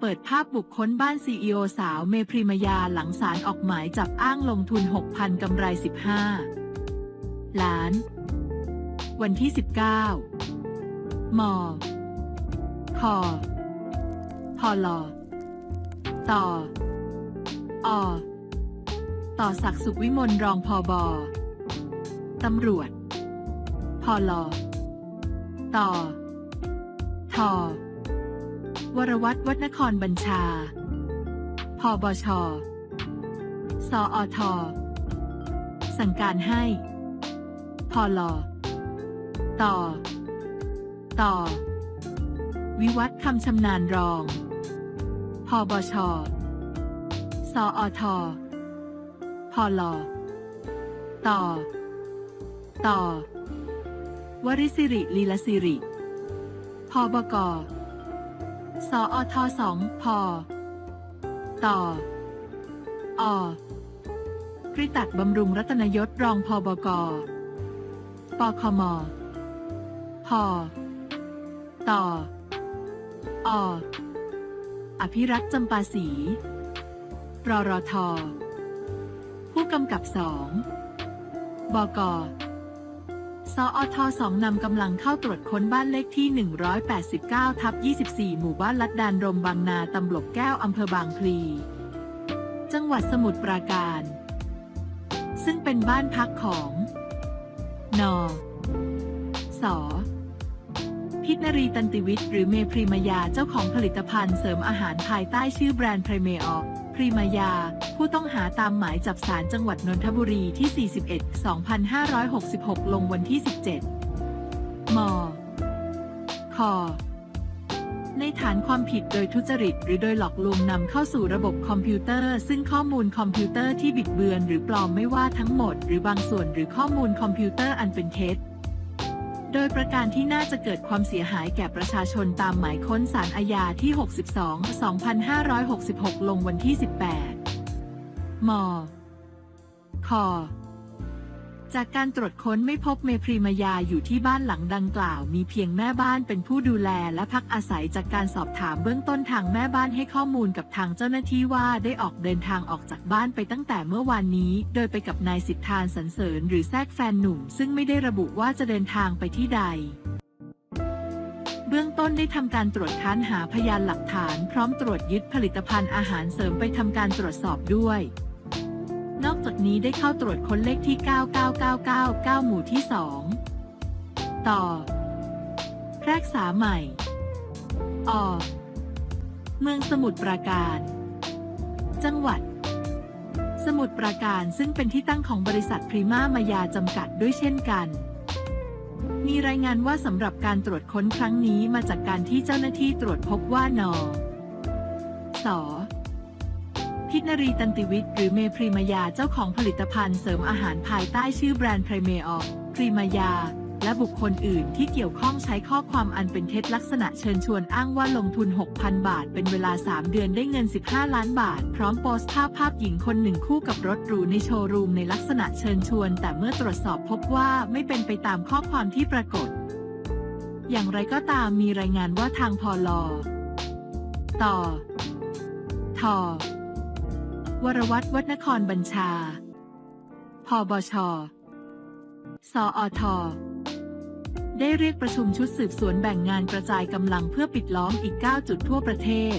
เปิดภาพบุกค้นบ้านซีอีโอสาวเมพริมายาหลังศาลออกหมายจับอ้างลงทุน 6,000 กำไร 15 ล้าน วันที่ 19 มคพลต่ออต่อศักสุขวิมลรองพอบอตำรวจพลต่อทอ วรวัตรวัฒนครบัญชา พบชสออท สั่งการให้ พลต่อ ต่อ วิวัฒน์คำชำนาญรอง พบชสออท พลต่อ ต่อ วริสิริลีลสิริ พบก สออทสองพอต่ออกริตักบำรุงรัตนยศรองพบก ปคม พต่อออภิรักษ์จำปาสีรรท ผู้กำกับสอง บก สอทสองนำกำลังเข้าตรวจค้นบ้านเลขที่ 189 ทับ 24 หมู่บ้านลัดดานรมบางนาตำบลแก้วอำเภอบางพลี จังหวัดสมุทรปราการ ซึ่งเป็นบ้านพักของนสพิษนรีตันติวิทย์หรือเมพรีมายาเจ้าของผลิตภัณฑ์เสริมอาหารภายใต้ชื่อแบรนด์ไพรเมออ พรีมายา ผู้ต้องหาตามหมายจับสารจังหวัดนนทบุรีที่ 41 2566 ลงวันที่ 17 มคในฐานความผิดโดยทุจริต หรือโดยหลอกลวงนำเข้าสู่ระบบคอมพิวเตอร์ ซึ่งข้อมูลคอมพิวเตอร์ที่บิดเบือน หรือปลอมไม่ว่าทั้งหมด หรือบางส่วนหรือข้อมูลคอมพิวเตอร์อันเป็นเท็จ โดยประการที่น่าจะเกิดความเสียหายแก่ประชาชนตามหมายค้นสารอาญาที่ 62 2566 ลงวันที่ 18 มค จากการตรวจค้นไม่พบเมพรีมายาอยู่ที่บ้านหลังดังกล่าว มีเพียงแม่บ้านเป็นผู้ดูแลและพักอาศัยจากการสอบถามเบื้องต้นทางแม่บ้านให้ข้อมูลกับทางเจ้าหน้าที่ว่าได้ออกเดินทางออกจากบ้านไปตั้งแต่เมื่อวานนี้ โดยไปกับนายสิทธานสันเสริญ หรือแทกแฟนหนุ่ม ซึ่งไม่ได้ระบุว่าจะเดินทางไปที่ใดเบื้องต้นได้ทำการตรวจค้นหาพยานหลักฐาน พร้อมตรวจยึดผลิตภัณฑ์อาหารเสริมไปทำการตรวจสอบด้วย นอกจากนี้ได้เข้าตรวจค้นเลขที่ 99999 หมู่ที่ 2 ต่อแพรกษาใหม่อเมืองสมุทรปราการ จังหวัด สมุทรปราการซึ่งเป็นที่ตั้งของบริษัทพรีมามายาจำกัดด้วยเช่นกัน มีรายงานว่าสำหรับการตรวจค้นครั้งนี้มาจากการที่เจ้าหน้าที่ตรวจพบว่านอส พิษนรีตันติวิทย์หรือเมพรีมายาเจ้าของผลิตภัณฑ์เสริมอาหารภายใต้ชื่อแบรนด์ไพรเมออพรีมายา และบุคคลอื่นที่เกี่ยวข้องใช้ข้อความอันเป็นเท็จลักษณะเชิญชวนอ้างว่าลงทุน 6,000 บาท เป็นเวลา 3 เดือนได้เงิน 15 ล้านบาท พร้อมโพสต์ภาพภาพหญิงคนหนึ่งคู่กับรถหรูในโชว์รูมในลักษณะเชิญชวน แต่เมื่อตรวจสอบพบว่าไม่เป็นไปตามข้อความที่ปรากฏ อย่างไรก็ตามมีรายงานว่าทางพลต่อทอ วรวัตรวัฒนครบัญชา พบชสออท ได้เรียกประชุมชุดสืบสวนแบ่งงานกระจายกำลังเพื่อปิดล้อมอีก 9 จุดทั่วประเทศ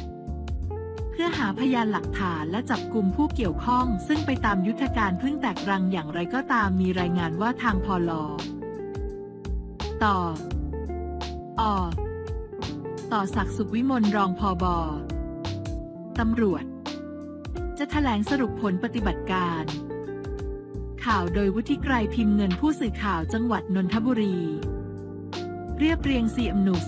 เพื่อหาพยานหลักฐานและจับกลุ่มผู้เกี่ยวข้อง ซึ่งไปตามยุทธการพึ่งแตกรังอย่างไรก็ตามมีรายงานว่าทางพลต่ออต่อศักดิ์สุขวิมลรองพอบอตำรวจ จะแถลงสรุปผลปฏิบัติการ ข่าวโดยวุฒิไกรพิมพ์เงินผู้สื่อข่าวจังหวัดนนทบุรี เรียบเรียงซีอมนุส